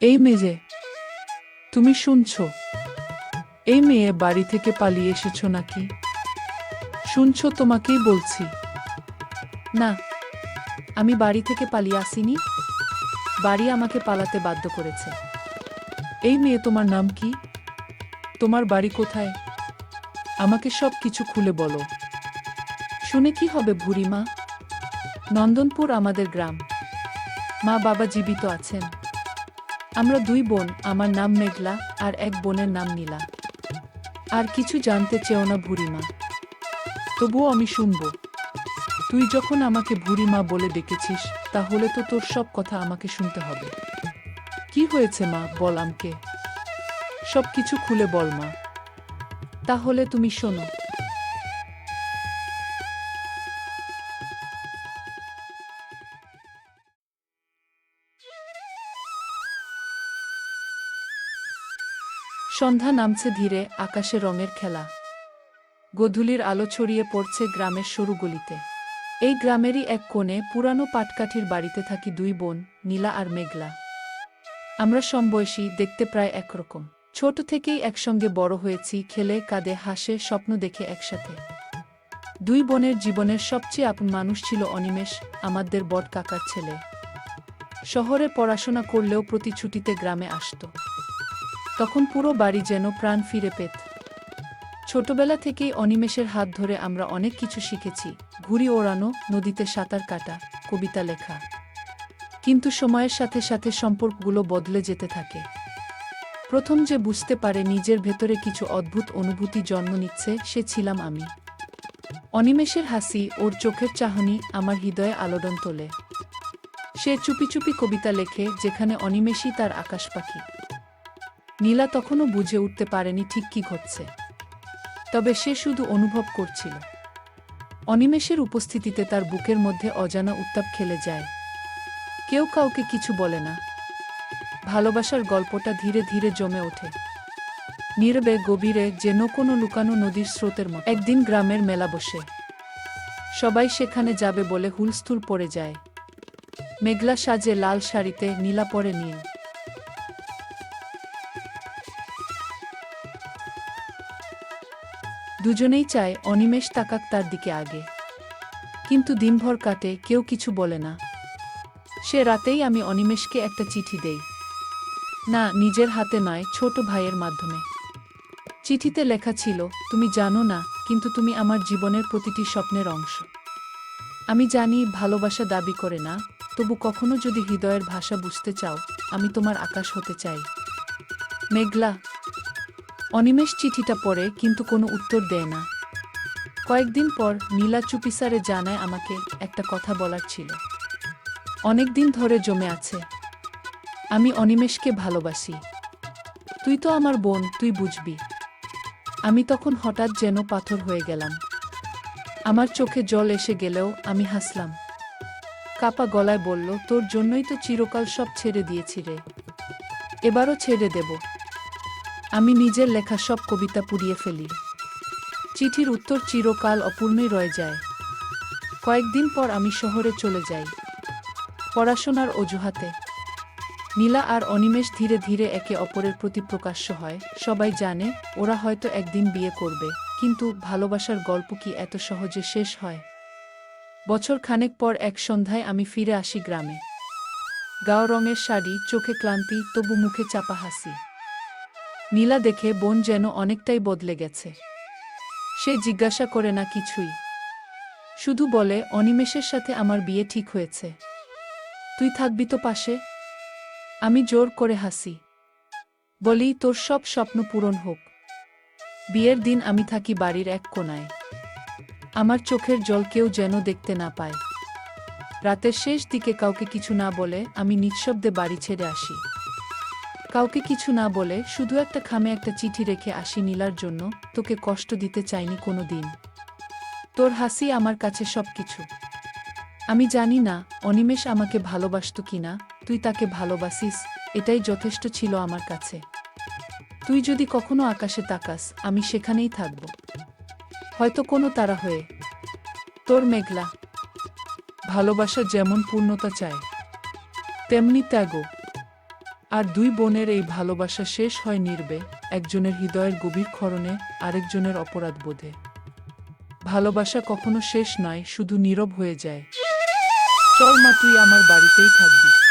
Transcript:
এই মেয়ে, তুমি শুনছ? এই মেয়ে বাড়ি থেকে পালিয়ে এসেছ নাকি? শুনছো তোমাকেই বলছি। না, আমি বাড়ি থেকে পালিয়ে আসিনি। বাড়ি আমাকে পালাতে বাধ্য করেছে। এই মেয়ে তোমার নাম কি? তোমার বাড়ি কোথায়? আমাকে সব কিছু খুলে বলো। শুনে কি হবে বুড়িমা? নন্দনপুর আমাদের গ্রাম। মা বাবা জীবিত আছেন। আমরা দুই বোন, আমার নাম মেঘলা আর এক বোনের নাম নীলা। আর কিছু জানতে চেও না বুড়িমা। তবুও আমি শুনব। তুই যখন আমাকে বুড়ি মা বলে ডেকেছিস, তাহলে তো তোর সব কথা আমাকে শুনতে হবে। কি হয়েছে মা, বল আমকে। সব কিছু খুলে বল মা। তাহলে তুমি শোনো। সন্ধ্যা নামছে ধীরে আকাশে রঙের খেলা। গোধূলির আলো ছড়িয়ে পড়ছে গ্রামের সরু গলিতে। এই গ্রামেরই এক কোণে পুরানো পাটকাঠির বাড়িতে থাকি দুই বোন, নীলা আর মেঘলা। আমরা সমবয়সী, দেখতে প্রায় একরকম। ছোট থেকেই একসঙ্গে বড় হয়েছি, খেলে, কাঁদে, হাসে, স্বপ্ন দেখে একসাথে। দুই বোনের জীবনের সবচেয়ে আপন মানুষ ছিল অনিমেষ, আমাদের বট কাকার ছেলে। শহরে পড়াশোনা করলেও প্রতি ছুটিতে গ্রামে আসত। তখন পুরো বাড়ি যেন প্রাণ ফিরে পেত। ছোটবেলা থেকেই অনিমেষের হাত ধরে আমরা অনেক কিছু শিখেছি, ঘুড়ি ওড়ানো, নদীতে সাঁতার কাটা, কবিতা লেখা। কিন্তু সময়ের সাথে সাথে সম্পর্কগুলো বদলে যেতে থাকে। প্রথম যে বুঝতে পারে নিজের ভেতরে কিছু অদ্ভুত অনুভূতি জন্ম নিচ্ছে, সে ছিলাম আমি। অনিমেষের হাসি, ওর চোখের চাহনি আমার হৃদয়ে আলোড়ন তোলে। সে চুপি চুপি কবিতা লেখে, যেখানে অনিমেষই তার আকাশ পাখি। নীলা তখনও বুঝে উঠতে পারেনি ঠিক কি ঘটছে। তবে সে শুধু অনুভব করছিল। অনিমেষের উপস্থিতিতে তার বুকের মধ্যে অজানা উত্তাপ খেলে যায়। কেউ কাউকে কিছু বলে না। ভালোবাসার গল্পটা ধীরে ধীরে জমে ওঠে। নীরবে গভীরে যেন কোনো লুকানো নদীর স্রোতের মতো। একদিন গ্রামের মেলা বসে। সবাই সেখানে যাবে বলে হুলস্থুল পড়ে যায়। মেঘলা সাজে লাল শাড়িতে নীলা পরে নীল দুজনেই চায় অনিমেষ তাকাক তার দিকে আগে। কিন্তু দিনভর কাটে, কেউ কিছু বলে না। সে রাতেই আমি অনিমেষকে একটা চিঠি দেই। না, নিজের হাতে নয়, ছোট ভাইয়ের মাধ্যমে। চিঠিতে লেখা ছিল, তুমি জানো না, কিন্তু তুমি আমার জীবনের প্রতিটি স্বপ্নের অংশ। আমি জানি ভালোবাসা দাবি করে না, তবু কখনো যদি হৃদয়ের ভাষা বুঝতে চাও, আমি তোমার আকাশ হতে চাই। মেঘলা অনিমেষ চিঠিটা পড়ে, কিন্তু কোনো উত্তর দেয় না। কয়েকদিন পর নীলা চুপিসারে জানায় আমাকে একটা কথা বলার ছিল। অনেক দিন ধরে জমে আছে। আমি অনিমেষকে ভালোবাসি। তুই তো আমার বোন, তুই বুঝবি। আমি তখন হঠাৎ যেন পাথর হয়ে গেলাম। আমার চোখে জল এসে গেলেও আমি হাসলাম। কাপা গলায় বলল, তোর জন্যই তো চিরকাল সব ছেড়ে দিয়েছি রে। এবারও ছেড়ে দেব। আমি নিজের লেখা সব কবিতা পুড়িয়ে ফেলি। চিঠির উত্তর চিরকাল অপূর্ণই রয়ে যায়। কয়েকদিন পর আমি শহরে চলে যাই। পড়াশোনার অজুহাতে। নীলা আর অনিমেষ ধীরে ধীরে একে অপরের প্রতি প্রকাশ্য হয়। সবাই জানে, ওরা হয়তো একদিন বিয়ে করবে, কিন্তু ভালোবাসার গল্প কি এত সহজে শেষ হয়? বছর খানেক পর এক সন্ধ্যায় আমি ফিরে আসি গ্রামে। গাও রঙের শাড়ি, চোখে ক্লান্তি, তবু মুখে চাপা হাসি। নীলা দেখে বোন যেন অনেকটাই বদলে গেছে। সে জিজ্ঞাসা করে, না, কিছুই। শুধু বলে, অনিমেষের সাথে আমার বিয়ে ঠিক হয়েছে। তুই থাকবি তো পাশে? আমি জোর করে হাসি। বলি, তোর সব স্বপ্ন পূরণ হোক। বিয়ের দিন আমি থাকি বাড়ির এক কোনায়। আমার চোখের জল কেউ যেন দেখতে না পায়। রাতের শেষ দিকে কাউকে কিছু না বলে আমি নিঃশব্দে বাড়ি ছেড়ে আসি। কাউকে কিছু না বলে শুধু একটা খামে একটা চিঠি রেখে আসি নীলার জন্য, তোকে কষ্ট দিতে চাইনি কোনো দিন তোর হাসি আমার কাছে সব কিছু আমি জানি না অনিমেষ আমাকে ভালোবাসত কিনা, তুই তাকে ভালোবাসিস, এটাই যথেষ্ট ছিল আমার কাছে। তুই যদি কখনো আকাশে তাকাস, আমি সেখানেই থাকব। হয়তো কোনো তারা হয়ে। তোর মেঘলা। ভালোবাসা যেমন পূর্ণতা চায়, তেমনি ত্যাগও। আর দুই বোনের এই ভালোবাসা শেষ হয় নির্বে, একজনের হৃদয়ের গভীর ক্ষরণে আরেকজনের অপরাধ বোধে। ভালোবাসা কখনো শেষ নয়, শুধু নীরব হয়ে যায়। চল মা, তুই আমার বাড়িতেই থাকবি।